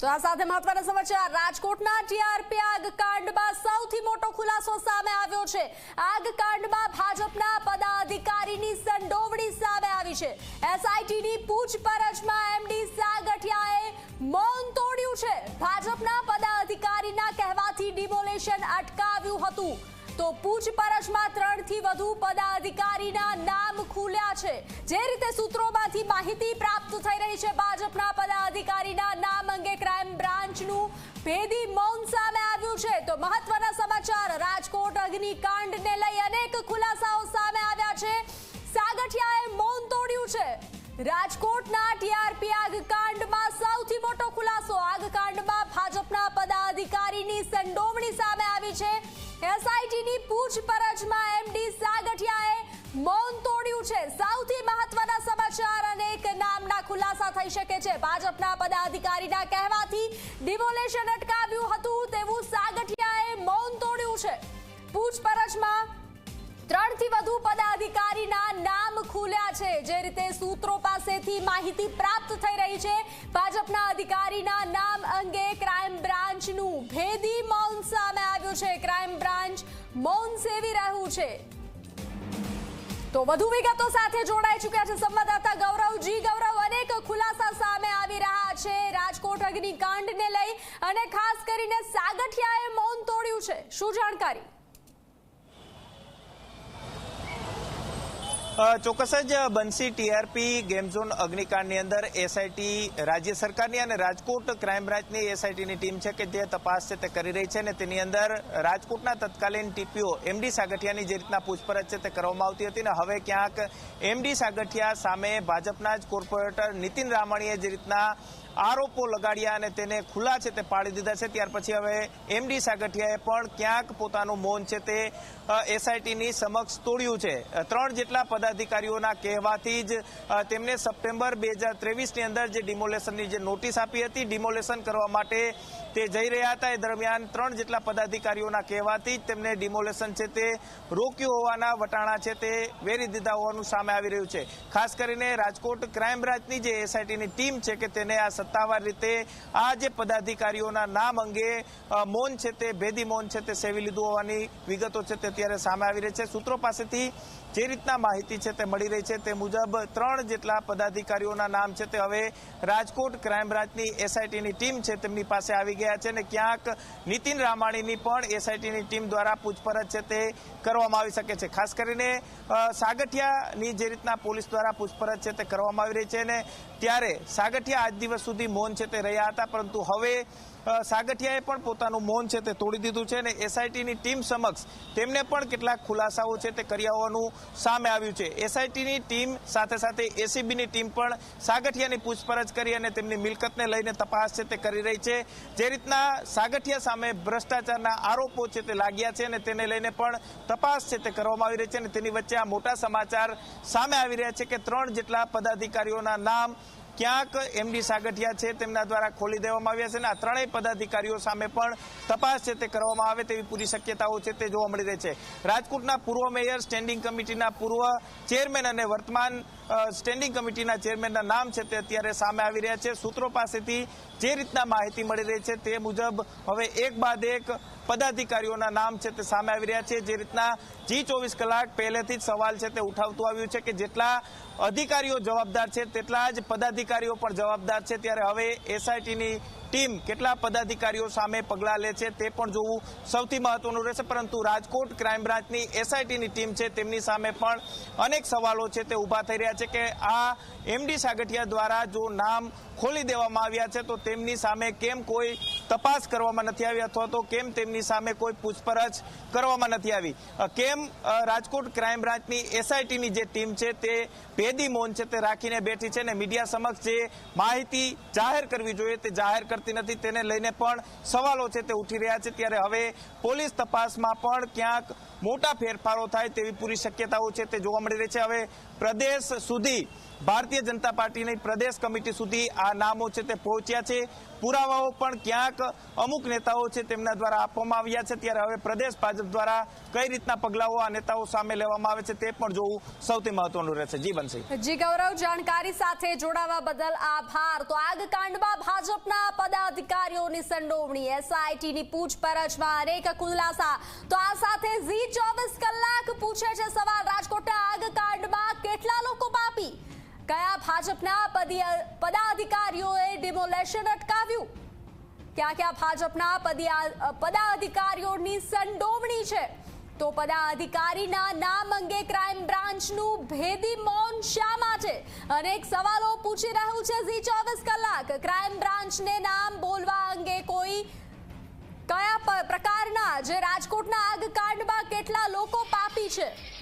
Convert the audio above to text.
તો આ સાથે મહત્વના સમાચાર. રાજકોટના ટીઆરપી આગકાંડમાં સૌથી મોટો ખુલાસો સામે આવ્યો છે. આગકાંડમાં ભાજપના પદાધિકારીની સંડોવણી સામે આવી છે. એસઆઈટીની પૂછપરછમાં એમડી સાગઠિયાએ મૌન તોડ્યું છે. ભાજપના પદાધિકારીના કહેવાથી ડિમોલેશન અટકાવ્યું હતું. તો પૂછપરછમાં ત્રણથી વધુ પદાધિકારીના નામ ખુલ્યા છે. જે રીતે સૂત્રોમાંથી માહિતી પ્રાપ્ત થઈ રહી છે, ભાજપના પદાધિકારીના નામ ક્રાઇમ ભેદી મૌન સામે આવ્યું છે. તો મહત્વના સમાચાર, રાજકોટ અગ્નિકાંડને લઈ અનેક ખુલાસાઓ સામે આવ્યા છે. સાગઠિયાએ મૌન તોડ્યું છે. રાજકોટના ટીઆરપી આગકાંડમાં સૌથી મોટો ખુલાસો. આગકાંડમાં ભાજપના પદાધિકારીની સંડોવણી સામે આવી છે. એસઆઈટીની પૂછપરછમાં જે રીતે સૂત્રો પાસેથી માહિતી પ્રાપ્ત થઈ રહી છે, ભાજપના અધિકારીના નામ અંગે ક્રાઇમ બ્રાન્ચનું ભેદી મૌન સામે આવ્યું છે. ક્રાઇમ બ્રાન્ચ મૌન સેવી રહ્યું છે. તો વધુ વિગતો સાથે જોડાઈ ચૂક્યા છે સંવાદદાતા ગૌરવજી ગૌરવ, અનેક ખુલાસા સામે આવી રહ્યા છે. રાજકોટ અગ્નિકાંડને લઈ અને ખાસ કરીને સાગઠિયાએ મૌન તોડ્યું છે. શું જાણકારી? ચોક્કસ જ બંસી ટીઆરપી ગેમ ઝોન અગ્નિકાંડની અંદર. એસઆઈટી રાજ્ય સરકારની અને રાજકોટ ક્રાઇમ બ્રાન્ચની એસઆઈટીની ટીમ છે કે જે તપાસ છે તે કરી રહી છે અને તેની અંદર રાજકોટના તત્કાલીન ટીપીઓ એમડી સાગઠિયાની જે રીતના પૂછપરછ છે તે કરવામાં આવતી હતી અને હવે ક્યાંક એમડી સાગઠિયા સામે ભાજપના જ કોર્પોરેટર નીતિન રામાણીએ જે રીતના આરોપો લગાડ્યા અને તેને ખુલ્લા છે તે પાડી દીધા છે. ત્યાર પછી હવે એમડી સાગઠિયાએ પણ ક્યાંક પોતાનું મૌન છે તે એસઆઈટીની સમક્ષ તોડ્યું છે. ત્રણ જેટલા પદાધિકારીઓના કહેવાથી જ તેમને સપ્ટેમ્બર બે હજાર ત્રેવીસની અંદર જે ડિમોલેશનની જે નોટિસ આપી હતી, ડિમોલેશન કરવા માટે તે જઈ રહ્યા હતા. એ દરમિયાન ત્રણ જેટલા પદાધિકારીઓના કહેવાથી જ તેમને ડિમોલેશન છે તે રોક્યું હોવાના વટાણા છે તે વેરી દીધા હોવાનું સામે આવી રહ્યું છે. ખાસ કરીને રાજકોટ ક્રાઇમ બ્રાન્ચની જે એસઆઈટીની ટીમ છે કે તેને આ સત્તાવાર રીતે આ જે પદાધિકારીઓના નામ અંગે મૌન છે તે, ભેદી મૌન છે તે સેવી લીધું હોવાની વિગતો છે તે અત્યારે સામે આવી રહી છે. સૂત્રો પાસેથી જે રીતના માહિતી છે તે મળી રહી છે તે મુજબ ત્રણ જેટલા પદાધિકારીઓના નામ છે તે હવે રાજકોટ ક્રાઇમ બ્રાન્ચની એસઆઈટીની ટીમ છે તેમની પાસે આવી ગયા છે અને ક્યાંક નીતિન રામાણીની પણ એસઆઈટીની ટીમ દ્વારા પૂછપરછ છે તે કરવામાં આવી શકે છે. ખાસ કરીને સાગઠિયાની જે રીતના પોલીસ દ્વારા પૂછપરછ છે તે કરવામાં આવી રહી છે અને ત્યારે સાગઠિયા આજ દિવસ સુધી મૌન છે તે રહ્યા હતા, પરંતુ હવે સાગઠિયાએ પણ પોતાનું મૌન છે તે તોડી દીધું છે અને એસઆઈટીની ટીમ સમક્ષ તેમને પણ કેટલાક ખુલાસાઓ છે તે કર્યા હોવાનું સામે આવ્યું છે. એસઆઈટીની ટીમ સાથે સાથે એસીબીની ટીમ પણ સાગઠિયાની પૂછપરછ કરી અને તેમની મિલકતને લઈને તપાસ છે તે કરી રહી છે. જે રીતના સાગઠિયા સામે ભ્રષ્ટાચારના આરોપો છે તે લાગ્યા છે અને તેને લઈને પણ તપાસ છે તે કરવામાં આવી રહી છે અને તેની વચ્ચે આ મોટા સમાચાર સામે આવી રહ્યા છે કે ત્રણ જેટલા પદાધિકારીઓના નામ ક્યાંક એમડી સાગઠિયા છે તેમના દ્વારા ખોલી દેવામાં આવ્યા છે અને આ ત્રણેય પદાધિકારીઓ સામે પણ તપાસ છે તે કરવામાં આવે તેવી પૂરી શક્યતાઓ છે તે જોવા મળી રહી છે. રાજકોટના પૂર્વ મેયર, સ્ટેન્ડિંગ કમિટીના પૂર્વ ચેરમેન અને વર્તમાન સ્ટેન્ડિંગ કમિટીના ચેરમેનના નામ છે તે અત્યારે સામે આવી રહ્યા છે. સૂત્રો પાસેથી જે રીતના માહિતી મળી રહી છે તે મુજબ હવે એક બાદ એક પદાધિકારીઓના નામ છે તે સામે આવી રહ્યા છે. જે રીતના જી ચોવીસ કલાક પહેલેથી જ સવાલ છે તે ઉઠાવતું આવ્યું છે કે જેટલા અધિકારીઓ જવાબદાર છે તેટલા જ પદાધિકારીઓ પણ જવાબદાર છે. ત્યારે હવે એસઆઈટીની ટીમ કેટલા પદાધિકારીઓ સામે પગલાં લે છે તે પણ જોવું સૌથી મહત્વનું રહેશે, પરંતુ રાજકોટ ક્રાઇમ બ્રાન્ચની એસઆઈટીની ટીમ છે તેમની સામે પણ અનેક સવાલો છે તે ઊભા થઈ રહ્યા છે કે આ એમડી સાગઠિયા દ્વારા જો નામ ખોલી દેવામાં આવ્યા છે, તો તેમની સામે કેમ કોઈ તપાસ કરવામાં નથી આવી અથવા તો કેમ તેમની સામે કોઈ પૂછપરછ કરવામાં નથી આવી? કેમ રાજકોટ ક્રાઇમ બ્રાન્ચની એસઆઈટીની જે ટીમ છે, તે ભેદી મૌન છે, તે રાખીને બેઠી છે અને મીડિયા સમક્ષ જે માહિતી જાહેર કરવી જોઈએ, તે જાહેર કરતી નથી, તેને લઈને પણ સવાલો છે, તે ઉઠી રહ્યા છે. ત્યારે હવે પોલીસ તપાસમાં પણ ક્યાંક મોટા ફેરફારો થાય તેવી પૂરી શક્યતાઓ છે, તે જોવા મળી રહી છે. હવે પ્રદેશ સુધી, ભારતીય જનતા પાર્ટીની પ્રદેશ કમિટી સુધી આ નામો છે તે પહોંચ્યા છે. પુરાવાઓ પણ ક્યાંક અમુક નેતાઓ છે તેમના દ્વારા આપવામાં આવ્યા છે. ત્યારે હવે પ્રદેશ ભાજપ દ્વારા કઈ રીતના પગલાઓ આ નેતાઓ સામે લેવામાં આવે છે તે પણ જોવું સૌથી મહત્વનું રહેશે. જી બનશે. જી, ગૌરવ, જાણકારી સાથે જોડાવા બદલ આભાર. તો આગ કાંડમાં ભાજપના પદાધિકારીઓની સંડોવણી. એસઆઈટીની પૂછપરછમાં અનેક ખુલાસા. તો આ સાથે ઝી ચોવીસ કલાક પૂછે છે સવાલ. રાજકોટના આગ કાંડમાં કેટલા લોકો પાપી? કયા ભાજપના પદી- પદાધિકારીઓએ ડિમોલેશન અટકાવ્યું? ક્યાં ક્યાં ભાજપના પદાધિકારીઓની સંડોવણી છે? તો પદાધિકારીના નામ અંગે ક્રાઇમ બ્રાન્ચનું ભેદી મૌન શા માટે અનેક સવાલો પૂછી રહ્યું છે ઝી ચોવીસ કલાક. ક્રાઇમ બ્રાન્ચને નામ બોલવા અંગે કોઈ કયા પ્રકારના? જે રાજકોટના આગ કાંડમાં કેટલા લોકો પાપી છે?